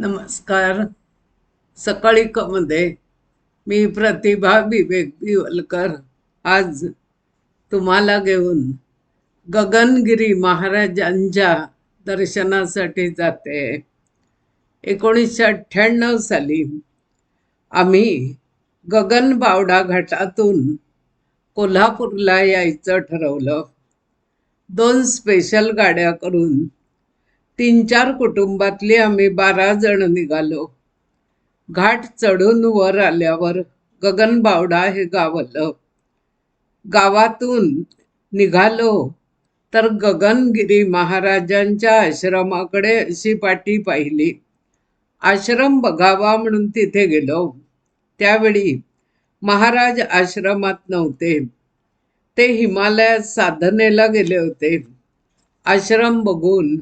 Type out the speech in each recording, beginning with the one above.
नमस्कार. सकाळी कमध्ये मी प्रतिभा विवेक बिवलकर आज तुम्हाला घेऊन गगनगिरी महाराजांच्या दर्शनासाठी जाते. एकोणीसशे अठ्ठ्याण्णव साली आम्ही गगनबावडा घाटातून कोल्हापूरला यायचं ठरवलं. दोन स्पेशल गाड्या करून तीन चार कुटुंबातली आम्ही बारा जण निघालो. घाट चढून वर आल्यावर गगनबावडा हे गाव आलं गावातून निघालो तर गगनगिरी महाराजांच्या आश्रमाकडे अशी पाठी पाहिली. आश्रम बघावा म्हणून तिथे गेलो. त्यावेळी महाराज आश्रमात नव्हते. ते हिमालयात साधनेला गेले होते. आश्रम बघून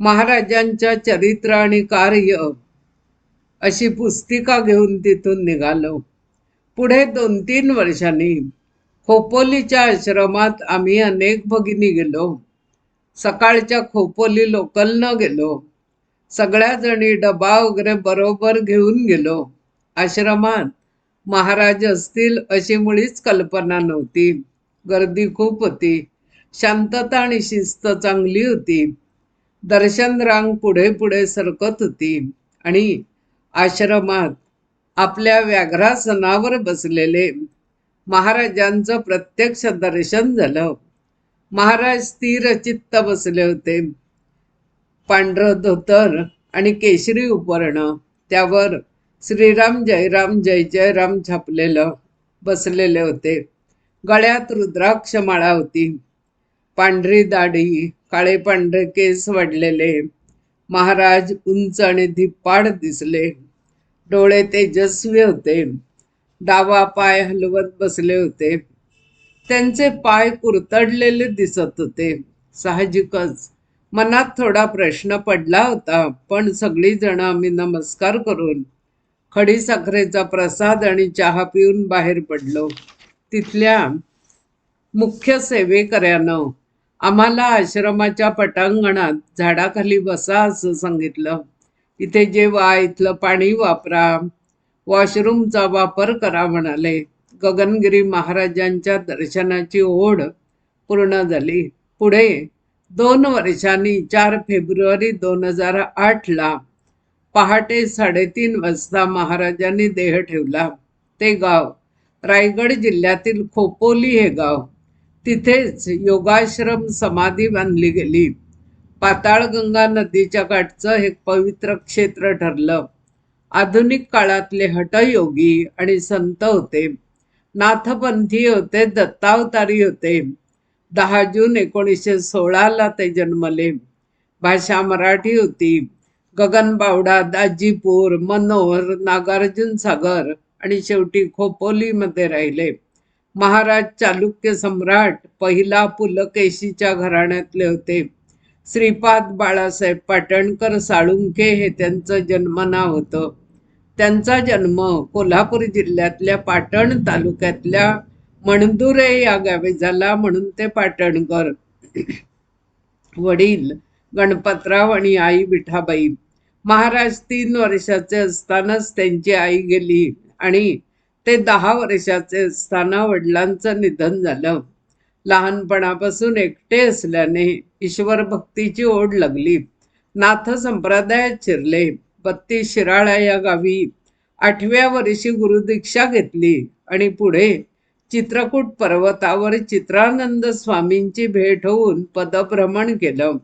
महाराजांच्या चरित्र आणि कार्य अशी पुस्तिका घेऊन तिथून निघालो. पुढे दोन तीन वर्षांनी खोपोलीच्या आश्रमात आम्ही अनेक भगिनी गेलो. सकाळच्या खोपोली लोकलनं गेलो. सगळ्या जणी डबा वगैरे बरोबर घेऊन गेलो. आश्रमात महाराज असतील अशी मुळीच कल्पना नव्हती. गर्दी खूप होती. शांतता आणि शिस्त चांगली होती. दर्शन रांग पुढे पुढे सरकत होती. आणि आश्रमात आपल्या व्याघ्रासनावर बसलेले महाराजांचं प्रत्यक्ष दर्शन झालं. महाराज स्थिर चित्त बसले होते. पांढरं धोतर आणि केशरी उपर्ण त्यावर श्रीराम जयराम जय जयराम छापलेलं बसलेले होते. गळ्यात रुद्राक्ष माळा होती. पांढरी दाढी काळे पांढरे केस वाढलेले. महाराज उंच आणि धिप्पाड दिसले. डोळे तेजस्वी होते. डावा पाय हलवत बसले होते. त्यांचे पाय कुरतडलेले दिसत होते. साहजिकच. मनात थोडा प्रश्न पडला होता पण सगळी जण आम्ही नमस्कार करून खडीसाखरेचा प्रसाद आणि चहा पिऊन बाहेर पडलो. तिथल्या मुख्य सेवेकऱ्यानं आम्हाला आश्रमाच्या पटांगणात झाडाखाली बसा असं सांगितलं. इथे जेव्हा इथलं पाणी वापरा. वॉशरूमचा वापर करा म्हणाले. गगनगिरी महाराजांच्या दर्शनाची ओढ पूर्ण झाली. पुढे दोन वर्षांनी चार फेब्रुवारी दोन हजार आठला पहाटे साडेतीन वाजता महाराजांनी देह ठेवला. ते गाव रायगड जिल्ह्यातील खोपोली हे गाव. तिथेच योगाश्रम समाधी बांधली गेली. पाताळगंगा नदीच्या काठचं हे पवित्र क्षेत्र ठरलं. आधुनिक काळातले हटयोगी आणि संत होते. नाथपंथी होते दत्तावतारी होते. दहा जून एकोणीसशे सोळाला ते जन्मले. भाषा मराठी होती. गगनबावडा दाजीपूर मनोहर नागार्जुन सागर आणि शेवटी खोपोलीमध्ये राहिले. महाराज चालुक्य सम्राट पहिला पुलकेशीच्या घराण्यातले होते. श्रीपाद बाळासाहेब पाटणकर साळुंके हे त्यांचं जन्मनाव होतं. त्यांचा जन्म कोल्हापूर जिल्ह्यातल्या पाटण तालुक्यातल्या मणदुरे या गावी झाला म्हणून ते पाटणकर. वडील गणपतराव आणि आई विठाबाई. महाराज तीन वर्षाचे असतानाच त्यांची आई गेली आणि ते दहा वर्षाचे असताना वडिलांचं निधन झालं. लहानपणापासून एकटे असल्याने ईश्वर भक्तीची ओढ लागली. नाथ संप्रदायात शिरले. बत्तीस शिराळा या गावी आठव्या वर्षी गुरुदीक्षा घेतली आणि पुढे चित्रकूट पर्वतावर चित्रानंद स्वामींची भेट होऊन पदभ्रमण केलं.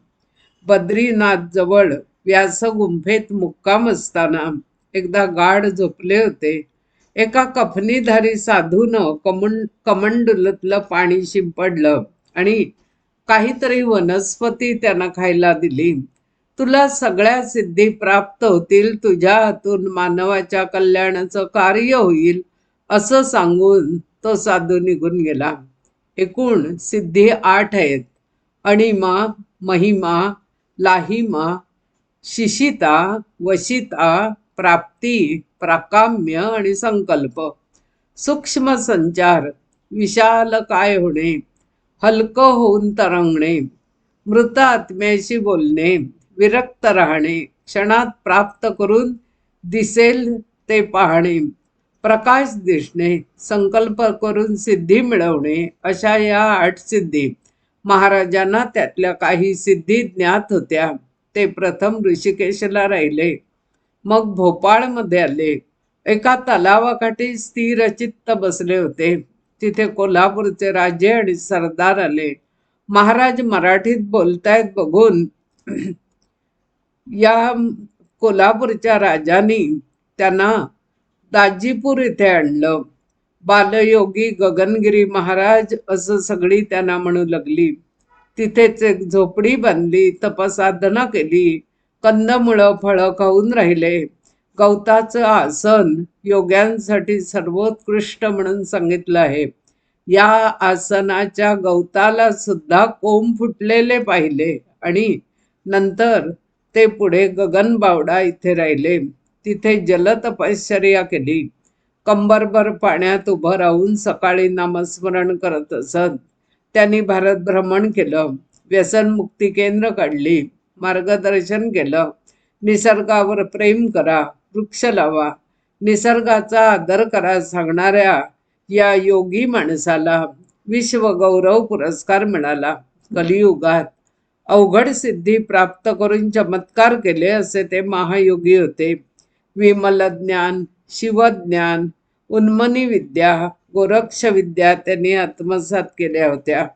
बद्रीनाथ जवळ व्यास गुंफेत मुक्काम असताना एकदा गाढ झोपले होते. एका कफनीधारी साधूनं कमंड कमंडलतलं पाणी शिंपडलं आणि काहीतरी वनस्पती त्यांना खायला दिली. तुला सगळ्या सिद्धी प्राप्त होतील तुझ्या हातून मानवाच्या कल्याणाचं कार्य होईल असं सांगून तो साधू निघून गेला. एकूण सिद्धी आठ आहेत. अणिमा महिमा लाहिमा शिशिता वशिता प्राप्ती प्राकाम्य आणि संकल्प. सूक्ष्म संचार विशाल काय होणे? हलकं होऊन तरंगणे. मृत आत्म्याशी बोलणे. विरक्त राहणे. क्षणात प्राप्त करून दिसेल ते पाहणे. प्रकाश दिसणे. संकल्प करून सिद्धी मिळवणे. अशा या आठ सिद्धी. महाराजांना त्यातल्या काही सिद्धी ज्ञात होत्या. ते प्रथम ऋषिकेशला राहिले. मग भोपाळमध्ये आले. एका तलावाकाठी स्थिरचित्त बसले होते. तिथे कोल्हापूरचे राजे आणि सरदार आले. महाराज मराठीत बोलतायत बघून या कोल्हापूरच्या राजांनी त्यांना दाजीपूर इथे आणलं. बालयोगी गगनगिरी महाराज असं सगळी त्यांना म्हणू लागली. तिथेच एक झोपडी बांधली तपसाधना केली. कंदमुळं फळं खाऊन राहिले. गवताचं आसन योग्यांसाठी सर्वोत्कृष्ट म्हणून सांगितलं आहे. या आसनाच्या गवताला सुद्धा कोंब फुटलेले पाहिले आणि नंतर ते पुढे गगनबावडा इथे राहिले. तिथे जलतपश्चर्या केली. कंबरभर पाण्यात उभं राहून सकाळी नामस्मरण करत असत. त्यांनी भारत भ्रमण केलं. व्यसनमुक्ती केंद्र काढली. मार्गदर्शन केलं. निसर्गावर प्रेम करा वृक्ष लावा. निसर्गाचा आदर करा सांगणाऱ्या या योगी माणसाला विश्वगौरव पुरस्कार मिळाला. कलियुगात अवघड सिद्धी प्राप्त करून चमत्कार केले असे ते महायोगी होते. विमल ज्ञान शिवज्ञान उन्मनी विद्या गोरक्ष विद्या त्यांनी आत्मसात केल्या होत्या.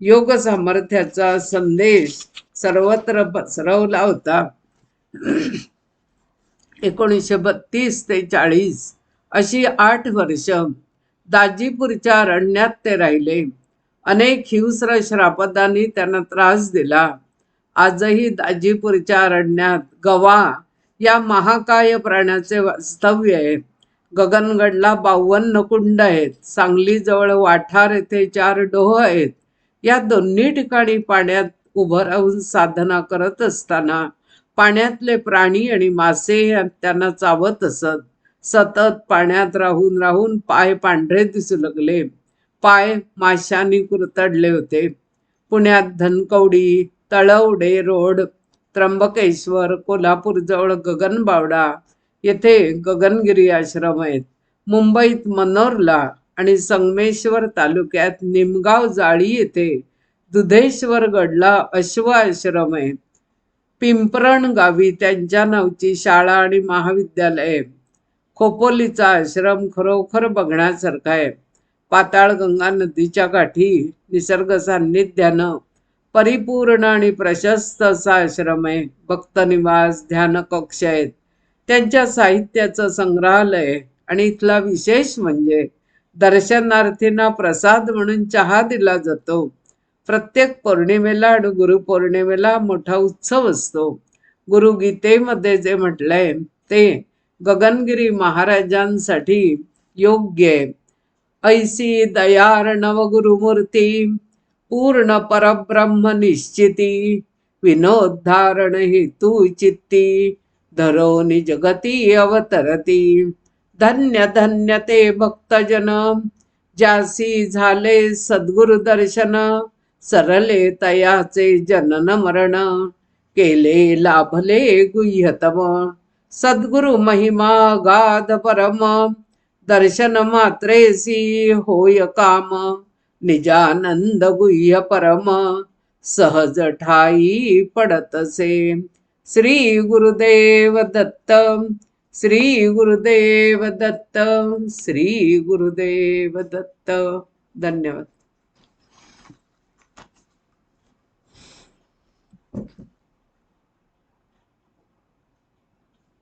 योग सामर्थ्याचा संदेश सर्वत्र पसरवला होता. एकोणीसशे बत्तीस ते चाळीस अशी आठ वर्ष दाजीपूरच्या अरण्यात ते राहिले. अनेक हिंस्र श्रापदांनी त्यांना त्रास दिला. आजही दाजीपूरच्या अरण्यात गवा या महाकाय प्राण्याचे वास्तव्य आहे. गगनगडला बावन्न कुंड आहेत. सांगलीजवळ वाठार येथे चार डोह आहेत. या दोन्ही ठिकाणी पाण्यात उभं राहून साधना करत असताना पाण्यातले प्राणी आणि मासे त्यांना चावत असत. सतत पाण्यात राहून राहून पाय पांढरे दिसू लागले. पाय माशांनी कुरतडले होते. पुण्यात धनकवडी तळवडे रोड त्र्यंबकेश्वर कोल्हापूरजवळ गगनबावडा येथे गगनगिरी आश्रम आहेत. मुंबईत मनोरला आणि संगमेश्वर तालुक्यात निमगाव जाळी येथे दुधेश्वर गडला अश्व आश्रम आहे. पिंपरण गावी त्यांच्या नावची शाळा आणि महाविद्यालय खोपोलीचा आश्रम खरोखर बघण्यासारखा आहे. पाताळगंगा नदीच्या काठी निसर्ग सान्निध्यानं परिपूर्ण आणि प्रशस्त असा आश्रम आहे. भक्तनिवास ध्यान कक्ष आहेत. त्यांच्या साहित्याचं संग्रहालय आणि इथला विशेष म्हणजे दर्शनार्थींना प्रसाद म्हणून चहा दिला जातो. प्रत्येक पौर्णिमेला आणि गुरुपौर्णिमेला मोठा उत्सव असतो. गुरुगीतेमध्ये जे म्हटलंय ते गगनगिरी महाराजांसाठी योग्य आहे. ऐसी दयार नवगुरुमूर्ती पूर्ण परब्रह्म निश्चिती विनोद्धारण हेतू चित्ती धरो जगती अवतरती. धन्य धन्य ते भक्तजन जासी झाले सद्गुरु दर्शन सरले तयाचे जनन मरण केले लाभले गुह्यतम. सद्गुरु महिमा गाध परम दर्शन मात्रेसी होय काम निजानंद गुह्य परम सहज ठाई पडतसे. श्री गुरुदेव दत्त श्री गुरुदेव दत्त श्री गुरुदेव दत्त. धन्यवाद.